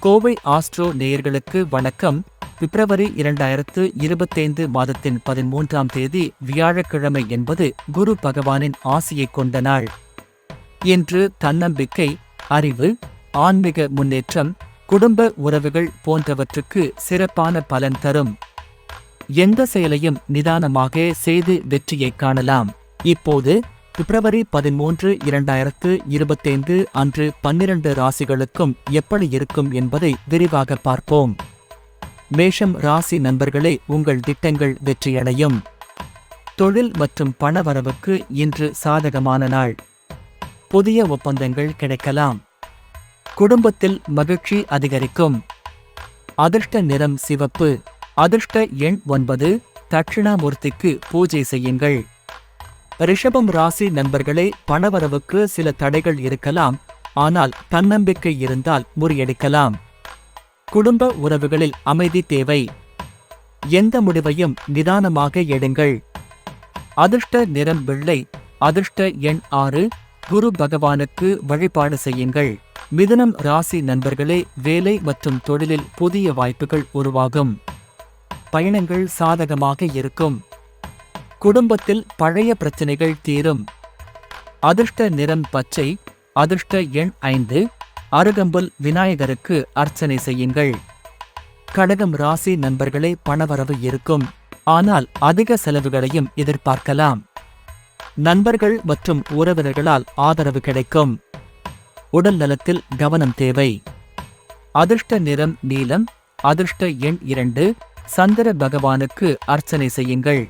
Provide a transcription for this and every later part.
Kovai astro நேயர்களுக்கு வணக்கம். பிப்ரவரி இரண்டாயிரத்து இருபத்தைந்து மாதத்தின் பதிமூன்றாம் தேதி வியாழக்கிழமை என்பது குரு பகவானின் ஆசையை கொண்ட நாள். இன்று தன்னம்பிக்கை அறிவு ஆன்மீக முன்னேற்றம் குடும்ப உறவுகள் போன்றவற்றுக்கு சிறப்பான பலன் தரும். எந்த செயலையும் நிதானமாக செய்து வெற்றியை காணலாம். இப்போது பிப்ரவரி பதிமூன்று இரண்டாயிரத்து இருபத்தைந்து அன்று பன்னிரண்டு ராசிகளுக்கும் எப்படி இருக்கும் என்பதை விரிவாக பார்ப்போம். மேஷம் ராசி நண்பர்களே உங்கள் திட்டங்கள் வெற்றியடையும். தொழில் மற்றும் பணவரவுக்கு இன்று சாதகமான நாள். புதிய ஒப்பந்தங்கள் கிடைக்கலாம். குடும்பத்தில் மகிழ்ச்சி அதிகரிக்கும். அதிர்ஷ்ட நிறம் சிவப்பு. அதிர்ஷ்ட எண் ஒன்பது தட்சிணாமூர்த்திக்கு பூஜை செய்யுங்கள். ரிஷபம் ராசி நண்பர்களே பணவரவுக்கு சில தடைகள் இருக்கலாம். ஆனால் தன்னம்பிக்கை இருந்தால் முறியடிக்கலாம். குடும்ப உறவுகளில் அமைதி தேவை. எந்த முடிவையும் நிதானமாக எடுங்கள். அதிர்ஷ்ட நிறம் வெள்ளை அதிர்ஷ்ட எண் ஆறு குரு பகவானுக்கு வழிபாடு செய்யுங்கள். மிதுனம் ராசி நண்பர்களே வேலை மற்றும் தொழிலில் புதிய வாய்ப்புகள் உருவாகும். பயணங்கள் சாதகமாக இருக்கும். குடும்பத்தில் பழைய பிரச்சனைகள் தீரும். அதிர்ஷ்ட நிறம் பச்சை அதிர்ஷ்ட எண் ஐந்து அருகம்புல் விநாயகருக்கு அர்ச்சனை செய்யுங்கள். கடகம் ராசி நண்பர்களே பணவரவு இருக்கும். ஆனால் அதிக செலவுகளையும் எதிர்பார்க்கலாம். நண்பர்கள் மற்றும் உறவினர்களால் ஆதரவு கிடைக்கும். உடல் நலத்தில் கவனம் தேவை. அதிர்ஷ்ட நிறம் நீலம் அதிர்ஷ்ட எண் இரண்டு சந்திர பகவானுக்கு அர்ச்சனை செய்யுங்கள்.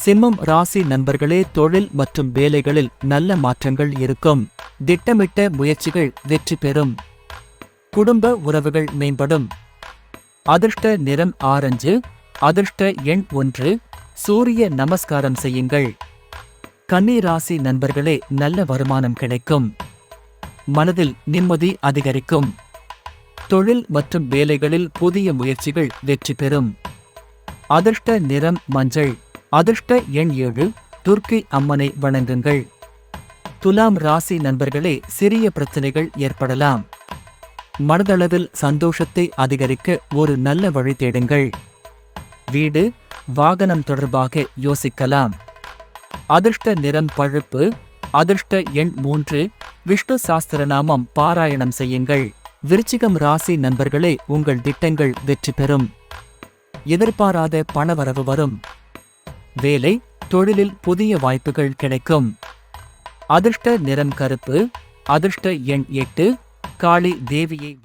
சிம்மம் ராசி நண்பர்களே தொழில் மற்றும் வேலைகளில் நல்ல மாற்றங்கள் இருக்கும். திட்டமிட்ட முயற்சிகள் வெற்றி பெறும். குடும்ப உறவுகள் மேம்படும். அதிர்ஷ்ட நிறம் ஆரஞ்சு அதிர்ஷ்ட எண் ஒன்று சூரிய நமஸ்காரம் செய்யுங்கள். கன்னி ராசி நண்பர்களே நல்ல வருமானம் கிடைக்கும். மனதில் நிம்மதி அதிகரிக்கும். தொழில் மற்றும் வேலைகளில் புதிய முயற்சிகள் வெற்றி பெறும். அதிர்ஷ்ட நிறம் மஞ்சள் அதிர்ஷ்ட எண் ஏழு துர்க்கி அம்மனை வணங்குங்கள். துலாம் ராசி நண்பர்களே சிறிய பிரச்சனைகள் ஏற்படலாம். மனதளவில் சந்தோஷத்தை அதிகரிக்க ஒரு நல்ல வழி தேடுங்கள். வீடு வாகனம் தொடர்பாக யோசிக்கலாம். அதிர்ஷ்ட நிறம் பழுப்பு அதிர்ஷ்ட எண் மூன்று விஷ்ணு சாஸ்திரநாமம் பாராயணம் செய்யுங்கள். விருச்சிகம் ராசி நண்பர்களே உங்கள் திட்டங்கள் வெற்றி பெறும். எதிர்பாராத பணவரவு வரும். வேலை தொழிலில் புதிய வாய்ப்புகள் கிடைக்கும். அதிர்ஷ்ட நிறம் கருப்பு அதிர்ஷ்ட எண் எட்டு காளி தேவியை